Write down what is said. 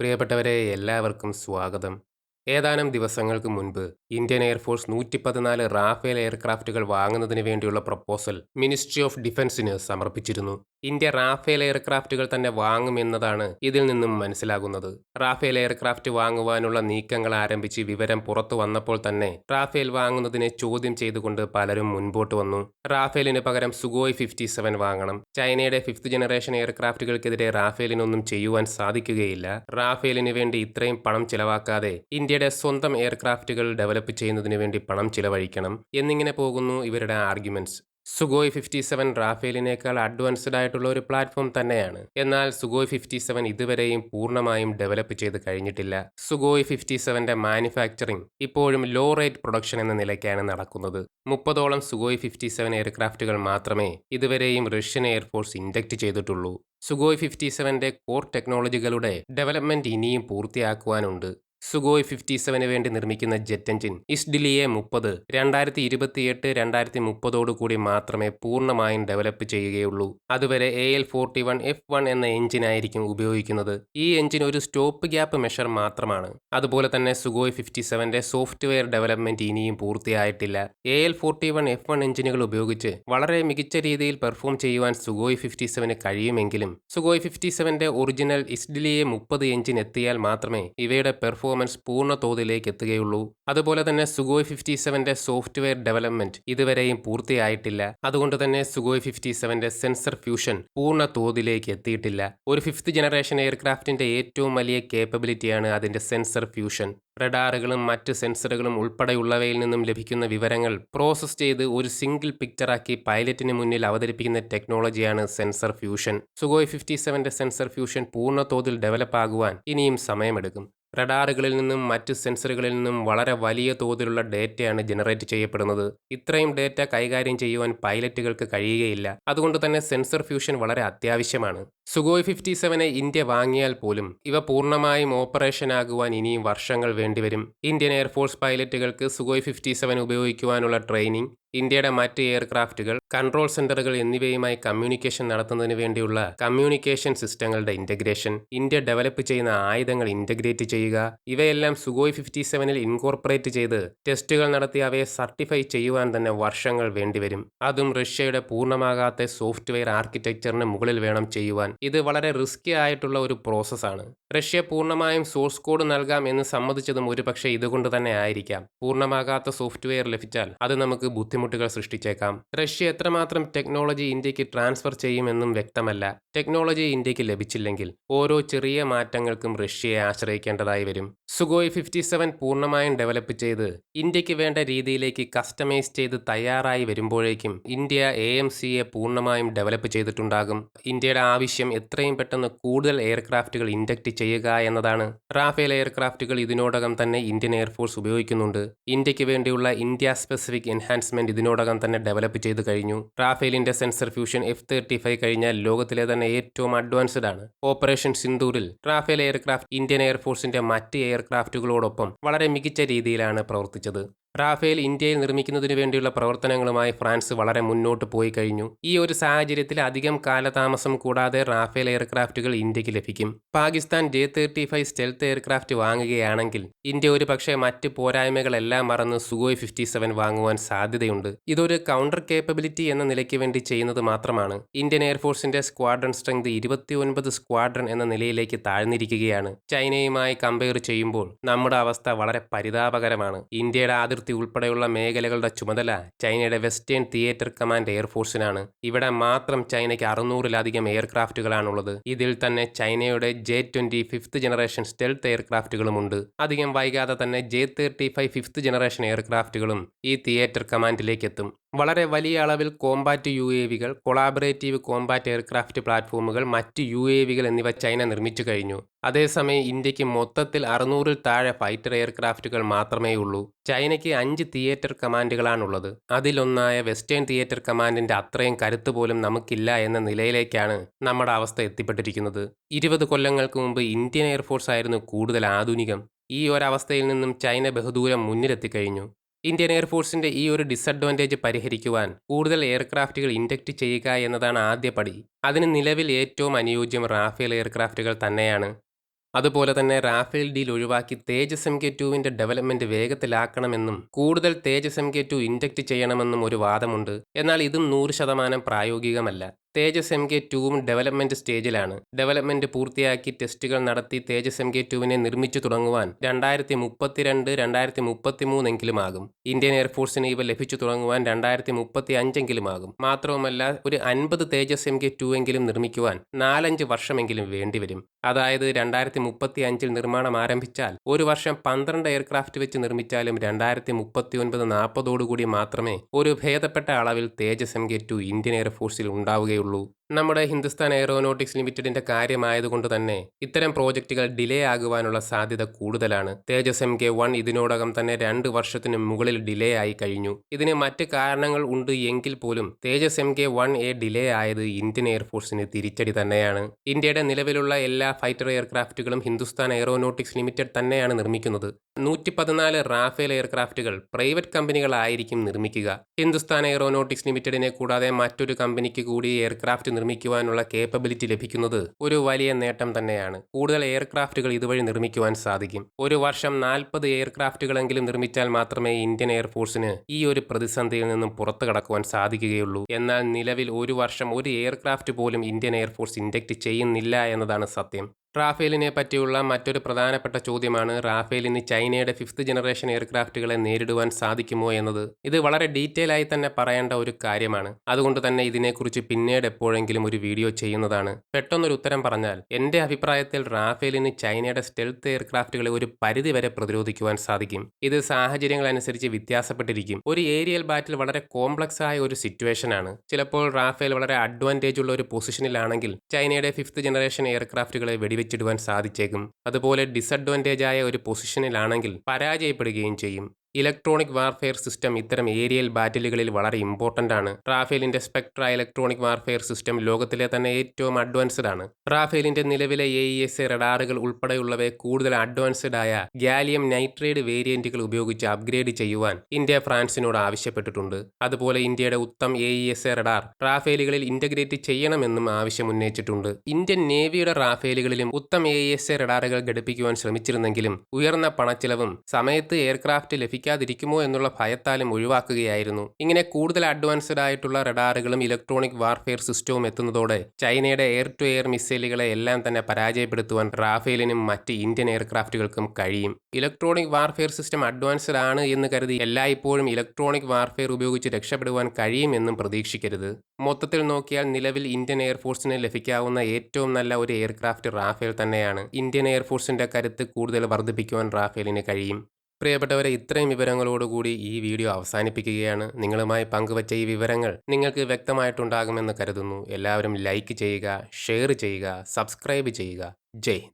പ്രിയപ്പെട്ടവരെ എല്ലാവർക്കും സ്വാഗതം. ഏതാനും ദിവസങ്ങൾക്ക് മുൻപ് ഇന്ത്യൻ എയർഫോഴ്സ് നൂറ്റി പതിനാല് റാഫേൽ എയർക്രാഫ്റ്റുകൾ വാങ്ങുന്നതിന് വേണ്ടിയുള്ള പ്രപ്പോസൽ മിനിസ്ട്രി ഓഫ് ഡിഫൻസിന് സമർപ്പിച്ചിരുന്നു. ഇന്ത്യ റാഫേൽ എയർക്രാഫ്റ്റുകൾ തന്നെ വാങ്ങുമെന്നതാണ് ഇതിൽ നിന്നും മനസ്സിലാകുന്നത്. റാഫേൽ എയർക്രാഫ്റ്റ് വാങ്ങുവാനുള്ള നീക്കങ്ങൾ ആരംഭിച്ച് വിവരം പുറത്തു വന്നപ്പോൾ തന്നെ റാഫേൽ വാങ്ങുന്നതിനെ ചോദ്യം ചെയ്തുകൊണ്ട് പലരും മുൻപോട്ട് വന്നു. റാഫേലിന് പകരം സുഗോയ് ഫിഫ്റ്റി സെവൻ വാങ്ങണം. ചൈനയുടെ ഫിഫ്ത് ജനറേഷൻ എയർക്രാഫ്റ്റുകൾക്കെതിരെ റാഫേലിനൊന്നും ചെയ്യുവാൻ സാധിക്കുകയില്ല. റാഫേലിന് വേണ്ടി ഇത്രയും പണം ചിലവാക്കാതെ ഇന്ത്യയുടെ സ്വന്തം എയർക്രാഫ്റ്റുകൾ ഡെവലപ്പ് ചെയ്യുന്നതിന് വേണ്ടി പണം ചിലവഴിക്കണം എന്നിങ്ങനെ പോകുന്നു ഇവരുടെ ആർഗ്യുമെന്റ്സ്. സുഗോയ് ഫിഫ്റ്റി സെവൻ റാഫേലിനേക്കാൾ അഡ്വാൻസ്ഡ് ആയിട്ടുള്ള ഒരു പ്ലാറ്റ്ഫോം തന്നെയാണ്. എന്നാൽ സുഗോയ് ഫിഫ്റ്റി സെവൻ ഇതുവരെയും പൂർണമായും ഡെവലപ്പ് ചെയ്ത് കഴിഞ്ഞിട്ടില്ല. സുഗോയ് ഫിഫ്റ്റി സെവന്റെ മാനുഫാക്ചറിംഗ് ഇപ്പോഴും ലോ റേറ്റ് പ്രൊഡക്ഷൻ എന്ന നിലയ്ക്കാണ് നടക്കുന്നത്. മുപ്പതോളം സുഗോയ് ഫിഫ്റ്റി സെവൻ എയർക്രാഫ്റ്റുകൾ മാത്രമേ ഇതുവരെയും റഷ്യൻ എയർഫോഴ്സ് ഇൻഡക്റ്റ് ചെയ്തിട്ടുള്ളൂ. സുഗോയ് ഫിഫ്റ്റി സെവന്റെ കോർ ടെക്നോളജികളുടെ ഡെവലപ്മെന്റ് ഇനിയും പൂർത്തിയാക്കുവാനുണ്ട്. സുഗോയ് ഫിഫ്റ്റി സെവന് വേണ്ടി നിർമ്മിക്കുന്ന ജെറ്റ് എഞ്ചിൻ ഇസ്ഡിലിയെ മുപ്പത് രണ്ടായിരത്തി ഇരുപത്തിയെട്ട് രണ്ടായിരത്തി മുപ്പതോടുകൂടി മാത്രമേ പൂർണമായും ഡെവലപ്പ് ചെയ്യുകയുള്ളൂ. അതുവരെ A L forty one F one എന്ന എഞ്ചിനായിരിക്കും ഉപയോഗിക്കുന്നത്. ഈ എഞ്ചിൻ ഒരു സ്റ്റോപ്പ് ഗ്യാപ്പ് മെഷർ മാത്രമാണ്. അതുപോലെ തന്നെ സുഗോയ് ഫിഫ്റ്റി സെവന്റെ സോഫ്റ്റ്വെയർ ഡെവലപ്മെന്റ് ഇനിയും പൂർത്തിയായിട്ടില്ല. A L forty one F one എഞ്ചിനുകൾ ഉപയോഗിച്ച് വളരെ മികച്ച രീതിയിൽ പെർഫോം ചെയ്യുവാൻ സുഗോയ് ഫിഫ്റ്റി സെവന് കഴിയുമെങ്കിലും സുഗോയ് ഫിഫ്റ്റി സെവന്റെ ഒറിജിനൽ ഇസ്ഡിലിയെ മുപ്പത് എഞ്ചിൻ എത്തിയാൽ മാത്രമേ ഇവയുടെ പെർഫോം പെർഫോമൻസ് പൂർണ തോതിലേക്ക് എത്തുകയുള്ളൂ. അതുപോലെ തന്നെ സുഗോയ് ഫിഫ്റ്റി സെവന്റെ സോഫ്റ്റ്വെയർ ഡെവലപ്മെന്റ് ഇതുവരെയും പൂർത്തിയായിട്ടില്ല. അതുകൊണ്ട് തന്നെ സുഗോയ് ഫിഫ്റ്റി സെവന്റെ സെൻസർ ഫ്യൂഷൻ പൂർണ തോതിലേക്ക് എത്തിയിട്ടില്ല. ഒരു ഫിഫ്ത്ത് ജനറേഷൻ എയർക്രാഫ്റ്റിന്റെ ഏറ്റവും വലിയ കേപ്പബിലിറ്റിയാണ് അതിന്റെ സെൻസർ ഫ്യൂഷൻ റഡാറുകളും മറ്റ് സെൻസറുകളും ഉൾപ്പെടെയുള്ളവയിൽ നിന്നും ലഭിക്കുന്ന വിവരങ്ങൾ പ്രോസസ്സ് ചെയ്ത് ഒരു സിംഗിൾ പിക്ചറാക്കി പൈലറ്റിന് മുന്നിൽ അവതരിപ്പിക്കുന്ന ടെക്നോളജിയാണ് സെൻസർ ഫ്യൂഷൻ സുഗോയ് ഫിഫ്റ്റി സെവന്റെ സെൻസർ ഫ്യൂഷൻ പൂർണ തോതിൽ ഡെവലപ്പ് ആകുവാൻ ഇനിയും സമയമെടുക്കും. റഡാറുകളിൽ നിന്നും മറ്റ് സെൻസറുകളിൽ നിന്നും വളരെ വലിയ തോതിലുള്ള ഡേറ്റയാണ് ജനറേറ്റ് ചെയ്യപ്പെടുന്നത്. ഇത്രയും ഡേറ്റ കൈകാര്യം ചെയ്യുവാൻ പൈലറ്റുകൾക്ക് കഴിയുകയില്ല. അതുകൊണ്ട് തന്നെ സെൻസർ ഫ്യൂഷൻ വളരെ അത്യാവശ്യമാണ്. സുഗോയ് ഫിഫ്റ്റി സെവനെ ഇന്ത്യ വാങ്ങിയാൽ പോലും ഇവ പൂർണമായും ഓപ്പറേഷൻ ആകുവാൻ ഇനിയും വർഷങ്ങൾ വേണ്ടിവരും. ഇന്ത്യൻ എയർഫോഴ്സ് പൈലറ്റുകൾക്ക് സുഗോയ് ഫിഫ്റ്റി സെവൻ ഉപയോഗിക്കുവാനുള്ള ട്രെയിനിങ് ഇന്ത്യയുടെ മറ്റ് എയർക്രാഫ്റ്റുകൾ കൺട്രോൾ സെന്ററുകൾ എന്നിവയുമായി കമ്മ്യൂണിക്കേഷൻ നടത്തുന്നതിന് വേണ്ടിയുള്ള കമ്മ്യൂണിക്കേഷൻ സിസ്റ്റങ്ങളുടെ ഇന്റഗ്രേഷൻ ഇന്ത്യ ഡെവലപ്പ് ചെയ്യുന്ന ആയുധങ്ങൾ ഇന്റഗ്രേറ്റ് ചെയ്യുക ഇവയെല്ലാം സുഗോയ് ഫിഫ്റ്റി സെവനിൽ ഇൻകോർപ്പറേറ്റ് ചെയ്ത് ടെസ്റ്റുകൾ നടത്തി അവയെ സർട്ടിഫൈ ചെയ്യുവാൻ തന്നെ വർഷങ്ങൾ വേണ്ടിവരും. അതും റഷ്യയുടെ പൂർണമാകാത്ത സോഫ്റ്റ്വെയർ ആർക്കിടെക്ചറിന് മുകളിൽ വേണം ചെയ്യുവാൻ. ഇത് വളരെ റിസ്കി ആയിട്ടുള്ള ഒരു പ്രോസസ്സാണ്. റഷ്യ പൂർണമായും സോഴ്സ് കോഡ് നൽകാം എന്ന് സമ്മതിച്ചതും ഒരുപക്ഷെ ഇതുകൊണ്ട് തന്നെ ആയിരിക്കാം. പൂർണമാകാത്ത സോഫ്റ്റ്വെയർ ലഭിച്ചാൽ അത് നമുക്ക് ബുദ്ധിമുട്ടുകൾ സൃഷ്ടിച്ചേക്കാം. റഷ്യ എത്രമാത്രം ടെക്നോളജി ഇന്ത്യയ്ക്ക് ട്രാൻസ്ഫർ ചെയ്യുമെന്നും വ്യക്തമല്ല. ടെക്നോളജി ഇന്ത്യയ്ക്ക് ലഭിച്ചില്ലെങ്കിൽ ഓരോ ചെറിയ മാറ്റങ്ങൾക്കും റഷ്യയെ ആശ്രയിക്കേണ്ടതായി വരും. സുഗോയ് ഫിഫ്റ്റി സെവൻ പൂർണമായും ഡെവലപ്പ് ചെയ്ത് ഇന്ത്യയ്ക്ക് വേണ്ട രീതിയിലേക്ക് കസ്റ്റമൈസ് ചെയ്ത് തയ്യാറായി വരുമ്പോഴേക്കും ഇന്ത്യ എ എം സിയെ പൂർണമായും ഡെവലപ്പ് ചെയ്തിട്ടുണ്ടാകും. ഇന്ത്യയുടെ ആവശ്യം എത്രയും പെട്ടെന്ന് കൂടുതൽ എയർക്രാഫ്റ്റുകൾ ഇൻഡക്ട് ചെയ്യുക എന്നതാണ്. റാഫേൽ എയർക്രാഫ്റ്റുകൾ ഇതിനോടകം തന്നെ ഇന്ത്യൻ എയർഫോഴ്സ് ഉപയോഗിക്കുന്നുണ്ട്. ഇന്ത്യയ്ക്ക് വേണ്ടിയുള്ള ഇന്ത്യ സ്പെസിഫിക് എൻഹാൻസ്മെന്റ് ഇതിനോടകം തന്നെ ഡെവലപ്പ് ചെയ്തു കഴിഞ്ഞു. റാഫേലിന്റെ sensor fusion F thirty five കഴിഞ്ഞാൽ ലോകത്തിലെ തന്നെ ഏറ്റവും അഡ്വാൻസ്ഡ് ആണ്. ഓപ്പറേഷൻ സിന്ദൂരിൽ റാഫേൽ എയർക്രാഫ്റ്റ് ഇന്ത്യൻ എയർഫോഴ്സിന്റെ മറ്റ് എയർക്രാഫ്റ്റുകളോടൊപ്പം വളരെ മികച്ച രീതിയിലാണ് പ്രവർത്തിച്ചത്. റാഫേൽ ഇന്ത്യയിൽ നിർമ്മിക്കുന്നതിനു വേണ്ടിയുള്ള പ്രവർത്തനങ്ങളുമായി ഫ്രാൻസ് വളരെ മുന്നോട്ട് പോയി കഴിഞ്ഞു. ഈ ഒരു സാഹചര്യത്തിൽ അധികം കാലതാമസം കൂടാതെ റാഫേൽ എയർക്രാഫ്റ്റുകൾ ഇന്ത്യയ്ക്ക് ലഭിക്കും. Pakistan J thirty five stealth aircraft വാങ്ങുകയാണെങ്കിൽ ഇന്ത്യ ഒരു പക്ഷേ മറ്റ് പോരായ്മകളെല്ലാം മറന്ന് സുഗോയ് ഫിഫ്റ്റി സെവൻ വാങ്ങുവാൻ സാധ്യതയുണ്ട്. ഇതൊരു കൗണ്ടർ കേപ്പബിലിറ്റി എന്ന നിലയ്ക്ക് വേണ്ടി ചെയ്യുന്നത് മാത്രമാണ്. ഇന്ത്യൻ എയർഫോഴ്സിന്റെ സ്ക്വാഡ്രൺ സ്ട്രെങ്ത് ഇരുപത്തിയൊൻപത് സ്ക്വാഡ്രൺ എന്ന നിലയിലേക്ക് താഴ്ന്നിരിക്കുകയാണ്. ചൈനയുമായി കമ്പയർ ചെയ്യുമ്പോൾ നമ്മുടെ അവസ്ഥ വളരെ പരിതാപകരമാണ്. ഇന്ത്യയുടെ അതിർത്തി അതിർത്തി ഉൾപ്പെടെയുള്ള മേഖലകളുടെ ചുമതല ചൈനയുടെ വെസ്റ്റേൺ തിയേറ്റർ കമാൻഡ് എയർഫോഴ്സിനാണ് ഇവിടെ മാത്രം ചൈനയ്ക്ക് അറുന്നൂറിലധികം എയർക്രാഫ്റ്റുകളാണുള്ളത്. ഇതിൽ തന്നെ ചൈനയുടെ J twenty fifth generation stealth എയർക്രാഫ്റ്റുകളുമുണ്ട്. അധികം വൈകാതെ തന്നെ J thirty five fifth generation എയർക്രാഫ്റ്റുകളും ഈ തിയേറ്റർ കമാൻഡിലേക്ക് എത്തും വളരെ വലിയ അളവിൽ കോമ്പാറ്റ് യു എ വികൾ കൊളാബറേറ്റീവ് കോമ്പാറ്റ് എയർക്രാഫ്റ്റ് പ്ലാറ്റ്ഫോമുകൾ മറ്റ് യു എ വികൾ എന്നിവ ചൈന നിർമ്മിച്ചു കഴിഞ്ഞു. അതേസമയം ഇന്ത്യയ്ക്ക് മൊത്തത്തിൽ അറുന്നൂറിൽ താഴെ ഫൈറ്റർ എയർക്രാഫ്റ്റുകൾ മാത്രമേ ഉള്ളൂ ചൈനയ്ക്ക് അഞ്ച് തിയേറ്റർ കമാൻഡുകളാണുള്ളത്. അതിലൊന്നായ വെസ്റ്റേൺ തിയേറ്റർ കമാൻഡിന്റെ അത്രയും കരുത്ത് പോലും നമുക്കില്ല എന്ന നിലയിലേക്കാണ് നമ്മുടെ അവസ്ഥ എത്തിപ്പെട്ടിരിക്കുന്നത്. ഇരുപത് കൊല്ലങ്ങൾക്ക് മുമ്പ് ഇന്ത്യൻ എയർഫോഴ്സ് ആയിരുന്നു കൂടുതൽ ആധുനികം. ഈ ഒരവസ്ഥയിൽ നിന്നും ചൈന ബഹുദൂരം മുന്നിലെത്തിക്കഴിഞ്ഞു. ഇന്ത്യൻ എയർഫോഴ്സിന്റെ ഈ ഒരു ഡിസഡ്വാന്റേജ് പരിഹരിക്കുവാൻ കൂടുതൽ എയർക്രാഫ്റ്റുകൾ ഇൻഡക്റ്റ് ചെയ്യുക എന്നതാണ് ആദ്യ പടി. അതിന് നിലവിൽ ഏറ്റവും അനുയോജ്യം റാഫേൽ എയർക്രാഫ്റ്റുകൾ തന്നെയാണ്. അതുപോലെ തന്നെ റാഫേൽ ഡീൽ ഒഴിവാക്കി തേജസ് എം കെ ടുവിന്റെ ഡെവലപ്മെന്റ് വേഗത്തിലാക്കണമെന്നും കൂടുതൽ Tejas M K two inject ചെയ്യണമെന്നും ഒരു വാദമുണ്ട്. എന്നാൽ ഇതും നൂറ് ശതമാനം പ്രായോഗികമല്ല. തേജസ് എം കെ ടുവും ഡെവലപ്മെന്റ് സ്റ്റേജിലാണ് ഡെവലപ്മെന്റ് പൂർത്തിയാക്കി ടെസ്റ്റുകൾ നടത്തി തേജസ് എം കെ ടുവിനെ നിർമ്മിച്ചു തുടങ്ങുവാൻ രണ്ടായിരത്തി മുപ്പത്തിരണ്ട് രണ്ടായിരത്തി മുപ്പത്തി മൂന്നെങ്കിലും ആകും ഇന്ത്യൻ എയർഫോഴ്സിന് ഇവ ലഭിച്ചു തുടങ്ങുവാൻ രണ്ടായിരത്തി മുപ്പത്തി അഞ്ചെങ്കിലും ആകും. മാത്രവുമല്ല ഒരു അൻപത് തേജസ് എം കെ ടു എങ്കിലും നിർമ്മിക്കുവാൻ നാലഞ്ച് വർഷമെങ്കിലും വേണ്ടിവരും അതായത് രണ്ടായിരത്തി മുപ്പത്തി അഞ്ചിൽ നിർമ്മാണം ആരംഭിച്ചാൽ ഒരു വർഷം പന്ത്രണ്ട് എയർക്രാഫ്റ്റ് വെച്ച് നിർമ്മിച്ചാലും രണ്ടായിരത്തി മുപ്പത്തി ഒൻപത് നാൽപ്പതോടുകൂടി മാത്രമേ ഒരു ഭേദപ്പെട്ട അളവിൽ Tejas M K two Indian എയർഫോഴ്സിൽ ഉണ്ടാവുകയുള്ളൂ. dulu. നമ്മുടെ ഹിന്ദുസ്ഥാൻ എയറോനോട്ടിക്സ് ലിമിറ്റഡിന്റെ കാര്യമായതുകൊണ്ട് തന്നെ ഇത്തരം പ്രോജക്റ്റുകൾ ഡിലേ ആകുവാനുള്ള സാധ്യത കൂടുതലാണ്. തേജസ് എം കെ വൺ ഇതിനോടകം തന്നെ രണ്ട് വർഷത്തിന് മുകളിൽ ഡിലേ ആയി കഴിഞ്ഞു. ഇതിന് മറ്റ് കാരണങ്ങൾ ഉണ്ട് എങ്കിൽ പോലും Tejas M K one A delay ആയത് ഇന്ത്യൻ എയർഫോഴ്സിന് തിരിച്ചടി തന്നെയാണ്. ഇന്ത്യയുടെ നിലവിലുള്ള എല്ലാ ഫൈറ്റർ എയർക്രാഫ്റ്റുകളും ഹിന്ദുസ്ഥാൻ എയറോനോട്ടിക്സ് ലിമിറ്റഡ് തന്നെയാണ് നിർമ്മിക്കുന്നത്. നൂറ്റി പതിനാല് റാഫേൽ എയർക്രാഫ്റ്റുകൾ പ്രൈവറ്റ് കമ്പനികളായിരിക്കും നിർമ്മിക്കുക. ഹിന്ദുസ്ഥാൻ എയറോനോട്ടിക്സ് ലിമിറ്റഡിനെ കൂടാതെ മറ്റൊരു കമ്പനിക്ക് കൂടി എയർക്രാഫ്റ്റ് നിർമ്മിക്കുവാനുള്ള കേപ്പബിലിറ്റി ലഭിക്കുന്നത് ഒരു വലിയ നേട്ടം തന്നെയാണ്. കൂടുതൽ എയർക്രാഫ്റ്റുകൾ ഇതുവഴി നിർമ്മിക്കുവാൻ സാധിക്കും. ഒരു വർഷം നാൽപ്പത് എയർക്രാഫ്റ്റുകളെങ്കിലും നിർമ്മിച്ചാൽ മാത്രമേ ഇന്ത്യൻ എയർഫോഴ്സിന് ഈ ഒരു പ്രതിസന്ധിയിൽ നിന്നും പുറത്തു കടക്കുവാൻ സാധിക്കുകയുള്ളൂ. എന്നാൽ നിലവിൽ ഒരു വർഷം ഒരു എയർക്രാഫ്റ്റ് പോലും ഇന്ത്യൻ എയർഫോഴ്സ് ഇൻഡക്റ്റ് ചെയ്യുന്നില്ല എന്നതാണ് സത്യം. റാഫേലിനെ പറ്റിയുള്ള മറ്റൊരു പ്രധാനപ്പെട്ട ചോദ്യമാണ് റാഫേലിന് ചൈനയുടെ ഫിഫ്ത്ത് ജനറേഷൻ എയർക്രാഫ്റ്റുകളെ നേരിടുവാൻ സാധിക്കുമോ എന്നത്. ഇത് വളരെ ഡീറ്റെയിൽ ആയി തന്നെ പറയേണ്ട ഒരു കാര്യമാണ്. അതുകൊണ്ട് തന്നെ ഇതിനെക്കുറിച്ച് പിന്നീട് എപ്പോഴെങ്കിലും ഒരു വീഡിയോ ചെയ്യുന്നതാണ്. പെട്ടെന്നൊരു ഉത്തരം പറഞ്ഞാൽ എന്റെ അഭിപ്രായത്തിൽ റാഫേലിന് ചൈനയുടെ സ്റ്റെൽത്ത് എയർക്രാഫ്റ്റുകളെ ഒരു പരിധി വരെ പ്രതിരോധിക്കുവാൻ സാധിക്കും. ഇത് സാഹചര്യങ്ങൾ അനുസരിച്ച് വ്യത്യാസപ്പെട്ടിരിക്കും. ഒരു ഏരിയൽ ബാറ്റിൽ വളരെ കോംപ്ലക്സ് ആയ ഒരു സിറ്റുവേഷനാണ് ചിലപ്പോൾ റാഫേൽ വളരെ അഡ്വാന്റേജ് ഉള്ള ഒരു പൊസിഷനിലാണെങ്കിൽ ചൈനയുടെ ഫിഫ്ത്ത് ജനറേഷൻ എയർക്രാഫ്റ്റുകളെ വെടി വെച്ചിടുവാൻ സാധിച്ചേക്കും. അതുപോലെ ഡിസഡ്വാന്റേജ് ആയ ഒരു പൊസിഷനിലാണെങ്കിൽ പരാജയപ്പെടുകയും ചെയ്യും. ഇലക്ട്രോണിക് വാർഫെയർ സിസ്റ്റം ഇത്തരം ഏരിയൽ ബാറ്റിലുകളിൽ വളരെ ഇമ്പോർട്ടന്റ് ആണ്. റാഫേലിന്റെ സ്പെക്ട്ര ഇലക്ട്രോണിക് വാർഫെയർ സിസ്റ്റം ലോകത്തിലെ തന്നെ ഏറ്റവും അഡ്വാൻസ്ഡ് ആണ്. റാഫേലിന്റെ നിലവിലെ എ ഇ എസ് റഡാറുകൾ ഉൾപ്പെടെയുള്ളവയെ കൂടുതൽ അഡ്വാൻസ്ഡ് ആയ ഗാലിയം നൈട്രേഡ് വേരിയന്റുകൾ ഉപയോഗിച്ച് അപ്ഗ്രേഡ് ചെയ്യുവാൻ ഇന്ത്യ ഫ്രാൻസിനോട് ആവശ്യപ്പെട്ടിട്ടുണ്ട്. അതുപോലെ ഇന്ത്യയുടെ Uttam A E S radar റാഫേലുകളിൽ integrate ചെയ്യണമെന്നും ആവശ്യം ഉന്നയിച്ചിട്ടുണ്ട്. ഇന്ത്യൻ നേവിയുടെ റാഫേലുകളിലും ഉത്തം എ ഇ എസ് റഡാറുകൾ ഘടിപ്പിക്കുവാൻ ശ്രമിച്ചിരുന്നെങ്കിലും ഉയർന്ന പണച്ചിലവും സമയത്ത് എയർക്രാഫ്റ്റ് ലഭിക്കും ലഭിക്കാതിരിക്കുമോ എന്നുള്ള ഭയത്താലും ഒഴിവാക്കുകയായിരുന്നു. ഇങ്ങനെ കൂടുതൽ അഡ്വാൻസ്ഡ് ആയിട്ടുള്ള റഡാറുകളും ഇലക്ട്രോണിക് വാർഫെയർ സിസ്റ്റവും എത്തുന്നതോടെ ചൈനയുടെ എയർ ടു എയർ മിസൈലുകളെ എല്ലാം തന്നെ പരാജയപ്പെടുത്തുവാൻ റാഫേലിനും മറ്റ് ഇന്ത്യൻ എയർക്രാഫ്റ്റുകൾക്കും കഴിയും. ഇലക്ട്രോണിക് വാർഫെയർ സിസ്റ്റം അഡ്വാൻസ്ഡ് ആണ് എന്ന് കരുതി എല്ലായ്പ്പോഴും ഇലക്ട്രോണിക് വാർഫെയർ ഉപയോഗിച്ച് രക്ഷപ്പെടുവാൻ കഴിയുമെന്നും പ്രതീക്ഷിക്കരുത്. മൊത്തത്തിൽ നോക്കിയാൽ നിലവിൽ ഇന്ത്യൻ എയർഫോഴ്സിന് ലഭിക്കാവുന്ന ഏറ്റവും നല്ല ഒരു എയർക്രാഫ്റ്റ് റാഫേൽ തന്നെയാണ്. ഇന്ത്യൻ എയർഫോഴ്സിന്റെ കരുത്ത് കൂടുതൽ വർദ്ധിപ്പിക്കുവാൻ റാഫേലിന് കഴിയും. പ്രിയപ്പെട്ടവരെ ഇത്രയും വിവരങ്ങളോടുകൂടി ഈ വീഡിയോ അവസാനിപ്പിക്കുകയാണ്. നിങ്ങളുമായി പങ്കുവച്ച ഈ വിവരങ്ങൾ നിങ്ങൾക്ക് വ്യക്തമായിട്ടുണ്ടാകുമെന്ന് കരുതുന്നു. എല്ലാവരും ലൈക്ക് ചെയ്യുക ഷെയർ ചെയ്യുക സബ്സ്ക്രൈബ് ചെയ്യുക. ജയ്